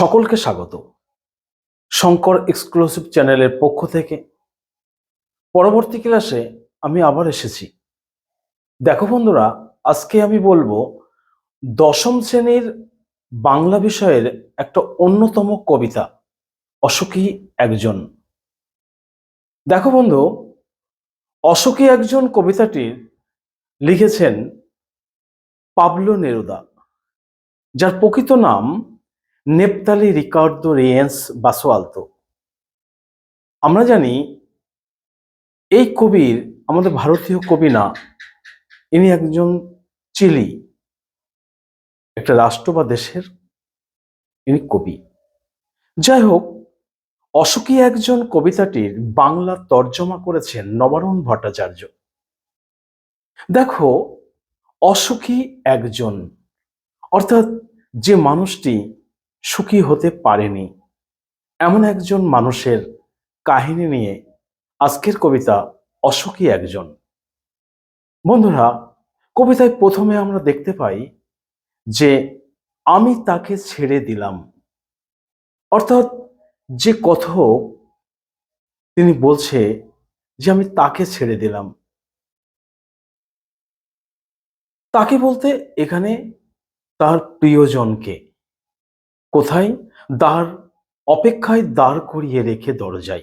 সকলকে স্বাগত। শঙ্কর এক্সক্লুসিভ চ্যানেলের পক্ষ থেকে। পরবর্তী ক্লাসে আমি আবার এসেছি। দেখো বন্ধুরা, আজকে আমি বলব, দশম শ্রেণির বাংলা বিষয়ের একটা অন্যতম কবিতা, অশোকী একজন। দেখো বন্ধু, অশোকী একজন কবিতাটির লিখেছেন পাবলো নেরুদা, যার প্রকৃত নাম নেপতালি রিকার্দো রিয়েন্স বাসোয়ালতো। আমরা জানি এই কবির আমাদের ভারতীয় কবি না, ইনি একজন চিলি, একটা রাষ্ট্র বা দেশের ইনি কবি। যাই হোক অশোকী একজন কবিতাটির বাংলা তর্জমা করেছেন নবারণ ভট্টাচার্য। দেখো অসুখী একজন, অর্থাৎ যে মানুষটি সুখী হতে পারেনি। এমন একজন মানুষের কাহিনী নিয়ে আজকের কবিতা অসুখী একজন। বন্ধুরা, কবিতায় প্রথমে আমরা দেখতে পাই যে, আমি তাকে ছেড়ে দিলাম। অর্থাৎ যে কথক, তিনি বলছে যে, আমি তাকে ছেড়ে দিলাম। তাকে বলতে এখানে তার প্রিয়জনকে কোথায়? দ্বার, অপেক্ষায় দাঁড় করিয়ে রেখে দরজায়।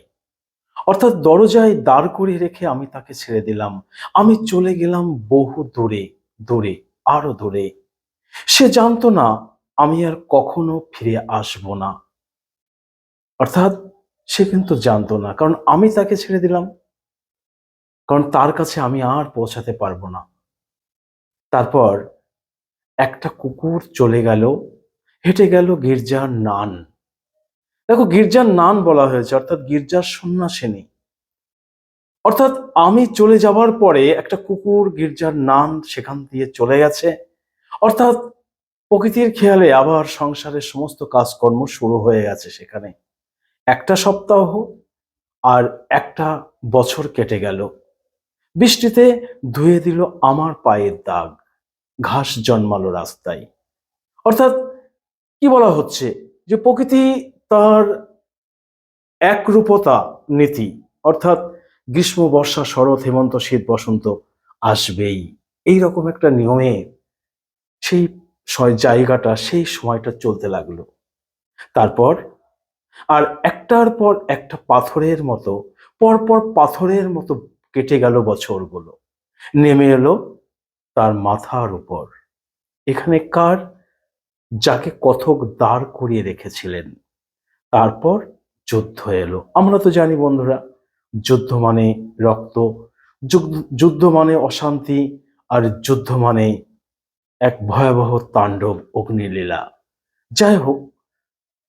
অর্থাৎ দরজায় দাঁড় করিয়ে রেখে আমি তাকে ছেড়ে দিলাম। আমি চলে গেলাম বহু দূরে দূরে, আরও দূরে। সে জানতো না, আমি আর কখনো ফিরে আসব না। অর্থাৎ সে কিন্তু জানতো না, কারণ আমি তাকে ছেড়ে দিলাম। কারণ তার কাছে আমি আর পৌঁছাতে পারব না। তারপর একটা কুকুর চলে গেল হেঁটে গেল গির্জার নান। দেখো গির্জার নান বলা হয়েছে, অর্থাৎ গির্জার সন্ন্যাসিনী। অর্থাৎ আমি চলে যাওয়ার পরে একটা কুকুর গির্জার নান সেখান দিয়ে চলে গেছে। অর্থাৎ প্রকৃতির খেয়ালে আবার সংসারের সমস্ত কাজকর্ম শুরু হয়ে গেছে সেখানে। একটা সপ্তাহ আর একটা বছর কেটে গেল। বৃষ্টিতে ধুয়ে দিল আমার পায়ের দাগ, ঘাস জন্মালো রাস্তায়। অর্থাৎ কি বলা হচ্ছে? যে প্রকৃতি তার একরূপতা নীতি, অর্থাৎ গ্রীষ্ম, বর্ষা, শরৎ, হেমন্ত, শীত, বসন্ত আসবেই। এই রকম একটা নিয়মে সেই জায়গাটা, সেই সময়টা চলতে লাগল। তারপর আর একটার পর একটা পাথরের মতো, পরপর পাথরের মতো কেটে গেল বছরগুলো। নেমে এলো তার মাথার উপর। এখানে কার যাকে কথক দাঁড় করিয়ে রেখেছিলেন। তারপর যুদ্ধ এলো। আমরা তো জানি বন্ধুরা, যুদ্ধ মানে রক্ত, যুদ্ধ মানে অশান্তি, আর যুদ্ধ মানে এক ভয়াবহ তাণ্ডব, অগ্নিলীলা। যাই হোক,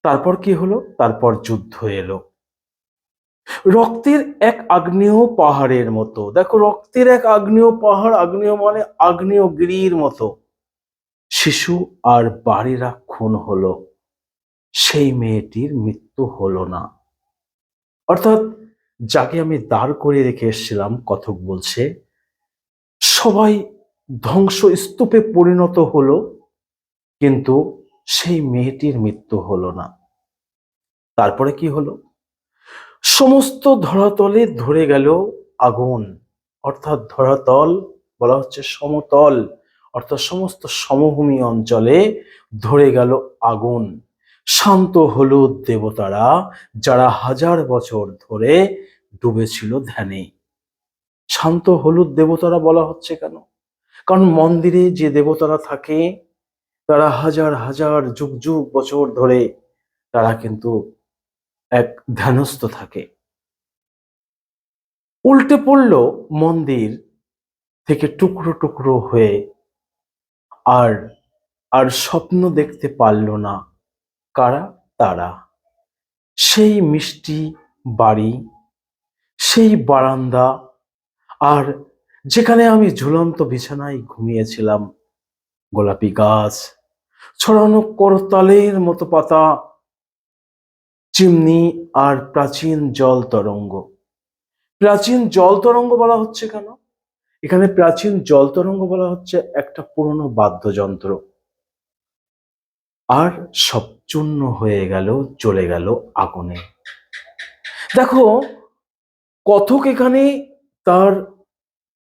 তারপর কি হলো? তারপর যুদ্ধ এলো। রক্তের এক আগ্নেয় পাহাড়ের মতো। দেখো, রক্তের এক আগ্নেয় পাহাড়, আগ্নেয় মানে আগ্নেয়গিরির মতো। শিশু আর বাড়িরা খুন হলো। সেই মেয়েটির মৃত্যু হলো না। অর্থাৎ যাকে আমি দাঁড় করে রেখে এসেছিলাম, কথক বলছে, সবাই ধ্বংস স্তূপে পরিণত হলো, কিন্তু সেই মেয়েটির মৃত্যু হলো না। তারপরে কি হলো? সমস্ত ধরাতলে ধরে গেল আগুন। অর্থাৎ ধরাতল বলা হচ্ছে সমতল। অর্থাৎ সমস্ত সমভূমি অঞ্চলে ধরে গেল আগুন। শান্ত হলুদ দেবতারা যারা হাজার বছর ধরে ডুবেছিল ধ্যানে। শান্ত হলুদ দেবতারা বলা হচ্ছে কেন? কারণ মন্দিরে যে দেবতারা থাকে, তারা হাজার হাজার যুগ যুগ বছর ধরে তারা কিন্তু এক ধ্যানস্থ থাকে। উল্টে পড়ল মন্দির থেকে টুকরো টুকরো হয়ে আর আর স্বপ্ন দেখতে পারল না। কারা? তারা। সেই মিষ্টি বাড়ি, সেই বারান্দা, আর যেখানে আমি ঝুলন্ত বিছানায় ঘুমিয়েছিলাম। গোলাপি গাছ, ছড়ানো করতালের মতো পাতা, চিমনি আর প্রাচীন জল তরঙ্গ। প্রাচীন জল তরঙ্গ বলা হচ্ছে কেন? এখানে প্রাচীন জল তরঙ্গ বলা হচ্ছে একটা পুরনো বাদ্যযন্ত্র। আর সব চূর্ণ হয়ে গেল চলে গেল আগুনে। দেখো, কথক এখানে তার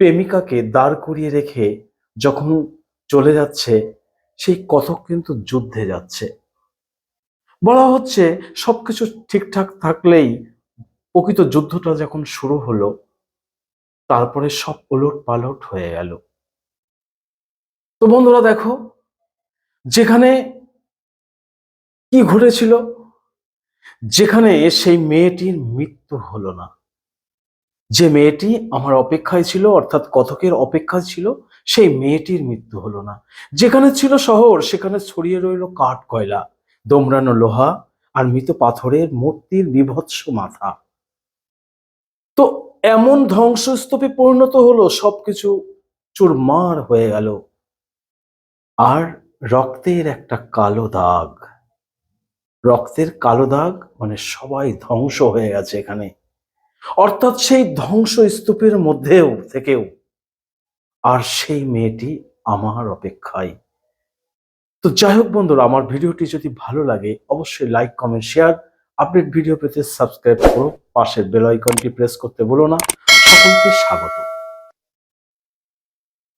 প্রেমিকাকে দাঁড় করিয়ে রেখে যখন চলে যাচ্ছে, সেই কথক কিন্তু যুদ্ধে যাচ্ছে। বলা হচ্ছে সবকিছু ঠিকঠাক থাকলেই প্রকৃত যুদ্ধটা যখন শুরু হলো তারপরে সব ওলট পালট হয়ে গেল। তো বন্ধুরা দেখো, যেখানে কি ঘটেছিল? যেখানে সেই মেয়েটির মৃত্যু হলো না। যে মেয়েটি আমার অপেক্ষায় ছিল, অর্থাৎ কথকের অপেক্ষায় ছিল, সেই মেয়েটির মৃত্যু হলো না। যেখানে ছিল শহর, সেখানে ছড়িয়ে রইল কাঠ কয়লা দোমড়ানো লোহা আর মৃত পাথরের মূর্তির বিভৎস মাথা। এমন ধ্বংসস্তূপে পরিণত হলো, সবকিছু চুরমার হয়ে গেল। আর রক্তের একটা কালো দাগ। রক্তের কালো দাগ মানে সবাই ধ্বংস হয়ে গেছে এখানে। অর্থাৎ সেই ধ্বংস স্তূপের মধ্যেও থেকেও। আর সেই মেয়েটি আমার অপেক্ষায়। তো যাই হোক বন্ধুরা, আমার ভিডিওটি যদি ভালো লাগে, অবশ্যই like comment share update video পেতে সাবস্ক্রাইব করো পাশের বেল আইকনটি প্রেস করতে ভুলো না। সকলকে স্বাগত।